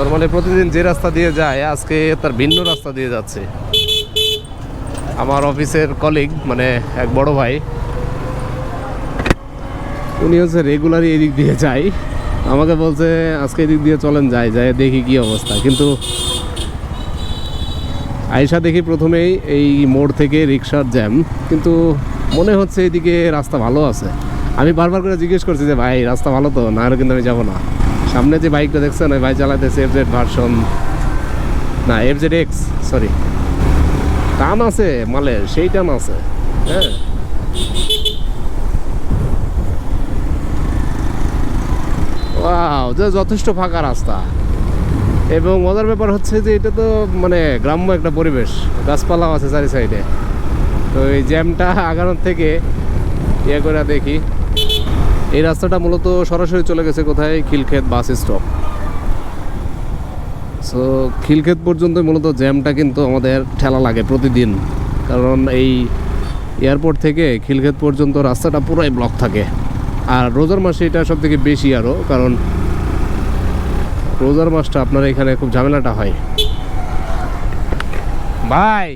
Normally প্রতিদিন যে রাস্তা দিয়ে যায়, আজকে তার ভিন্ন রাস্তা দিয়ে যাচ্ছে। আমার অফিসের কলিগ মানে এক বড় ভাই, উনি হচ্ছে রেগুলারই এদিক দিয়ে যায়। আমাকে বলছে, আজকে এদিক দিয়ে চলেন, যাই যাই, দেখি কি অবস্থা। কিন্তু আয়সা দেখি প্রথমেই এই মোড় থেকে রিক্সার জ্যাম, কিন্তু মনে হচ্ছে এদিকে রাস্তা ভালো আছে। আমি বারবার করে জিজ্ঞেস করছি যে, ভাই, রাস্তা ভালো তো? না হলে কিন্তু আমি যাব না। সামনে যে বাইকটা দেখছেন, ওই ভাই চালাতেছে এফ জেড ভার্সন না এফ জেড এক্স সরি টান আছে মালের সেই টান আছে। হ্যাঁ। ওয়াও যে যথেষ্ট ফাঁকা রাস্তা। এবং মজার ব্যাপার হচ্ছে যে এটা তো মানে গ্রাম্য একটা পরিবেশ। গাছপালাও আছে চারি সাইডে তো এই জ্যামটা আগানোর থেকে ইয়ে করে দেখি। এই রাস্তাটা মূলত সরাসরি চলে গেছে কোথায়? Khilkhet bus stop. So Khilkhet পর্যন্ত মূলত জ্যামটা কিন্তু আমাদের ঠেলা লাগে প্রতিদিন। কারণ এই এয়ারপোর্ট থেকে খিলক্ষেত পর্যন্ত রাস্তাটা পুরাই ব্লক থাকে। আর রোজার মাসে এটা সব থেকে বেশি আরও কারণ রোজার মাসটা আপনার এখানে খুব ঝামেলাটা হয়। ভাই!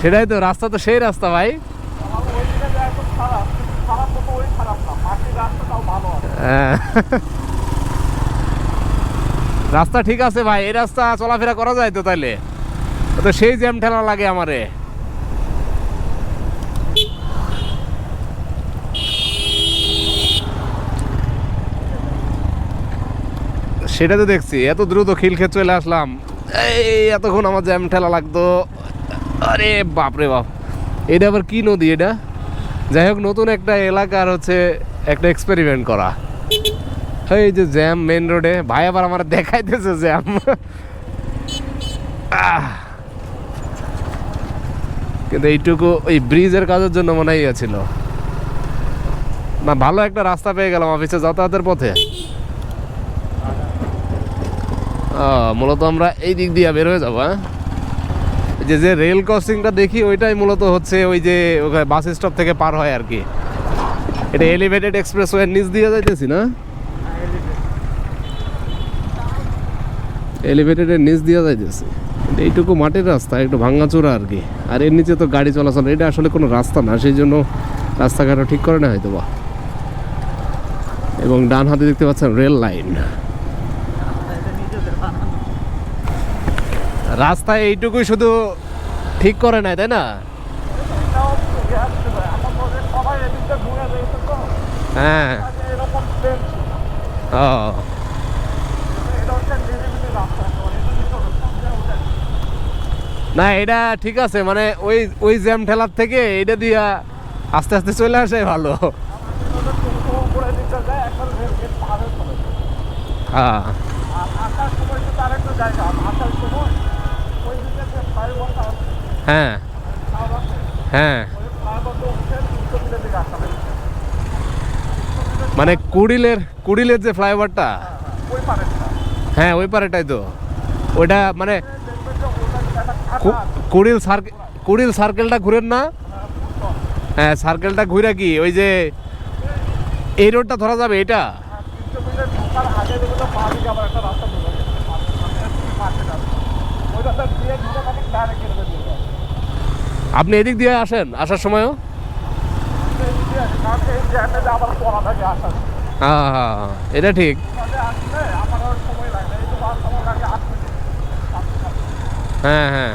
সেটাই তো, রাস্তা তো সেই রাস্তা ভাই। রাস্তা ঠিক আছে ভাই, এই রাস্তা চলাফেরা করা যায় তো তাইলে? তো সেই জ্যাম ঠেলা লাগে আমারে। সেটা তো দেখছি, এত দ্রুত খিলক্ষেত চলে আসলাম। এই, এতক্ষণ আমার জ্যাম ঠেলা লাগতো। আরে বাপরে বাপ, এটা আবার কি নদী এটা? যাই হোক, নতুন একটা এলাকার হচ্ছে একটা এক্সপেরিমেন্ট করা। এই যে জ্যাম মেন রোডে ভাই আবার আমার দেখাইতেছে জ্যাম। কিন্তু এইটুকু ওই ব্রিজের কাজের জন্য মনে হয় ছিল। না, ভালো একটা রাস্তা পেয়ে গেলাম অফিসে যাতায়াতের পথে। মূলত আমরা এই দিক দিয়ে বের হয়ে যাব হ্যাঁ? যে যে রেল ক্রসিংটা দেখি, ওইটাই মূলত হচ্ছে ওই যে বাস স্টপ থেকে পার হয় আর কি। এটা এলিভেটেড এক্সপ্রেস ওয়ের নিচ দিয়ে যাইতেছি না? এলিভেটেডের নিচ দিয়ে যাইতেছি। এইটুকু মাটির রাস্তা, একটু ভাঙাচোরা আর কি। আর এর নিচে তো গাড়ি চলাচল, এটা আসলে কোনো রাস্তা না, সেই জন্য রাস্তাঘাটও ঠিক করে না হয়তো বা এবং ডান হাতে দেখতে পাচ্ছেন রেল লাইন রাস্তায় এইটুকুই শুধু ঠিক করে নাই, তাই না? হ্যাঁ। ও। না, এটা ঠিক আছে মানে ওই ওই জ্যাম ঠেলার থেকে এটা দিয়া আস্তে আস্তে চলে আসে ভালো। হ্যাঁ। হ্যাঁ। হ্যাঁ। মানে কুড়িলের কুড়িলের যে ফ্লাইওভারটা? হ্যাঁ ওই পারেটাই তো। ওইটা মানে কুড়িল সার্কেল কুড়িল সার্কেলটা ঘুরেন না? হ্যাঁ সার্কেলটা ঘুরে কি? ওই যে এই রোডটা ধরা যাবে, এটা? আপনি এদিক দিয়ে আসেন, আসার সময়ও? হ্যাঁ হ্যাঁ এটা ঠিক। হ্যাঁ হ্যাঁ।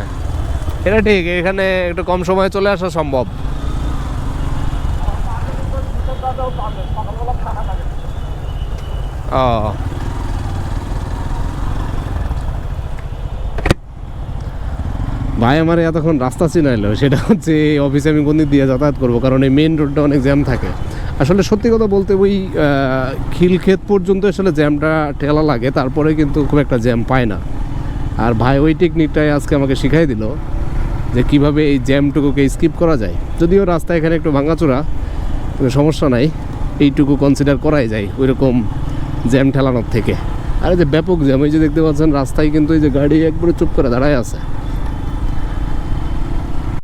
এটা ঠিক, এখানে একটু কম সময়ে চলে আসা সম্ভব। ও। ভাই আমার এতক্ষণ রাস্তা চিনাইলো, সেটা হচ্ছে এই অফিসে আমি কোন দিক দিয়ে যাতায়াত করব, কারণ এই মেন রোডটা অনেক জ্যাম থাকে। আসলে সত্যি কথা বলতে ওই খিলক্ষেত পর্যন্ত আসলে জ্যামটা ঠেলা লাগে, তারপরে কিন্তু খুব একটা জ্যাম পায় না। আর ভাই ওই টেকনিকটাই আজকে আমাকে শিখাই দিল, যে কীভাবে এই জ্যামটুকুকে স্কিপ করা যায়। যদিও রাস্তা এখানে একটু ভাঙাচোরা সমস্যা নাই, এইটুকু কনসিডার করাই যায় ওই রকম জ্যাম ঠেলানোর থেকে। আর যে ব্যাপক জ্যাম এই যে দেখতে পাচ্ছেন, রাস্তায় কিন্তু এই যে গাড়ি একবারে চুপ করে দাঁড়ায় আছে।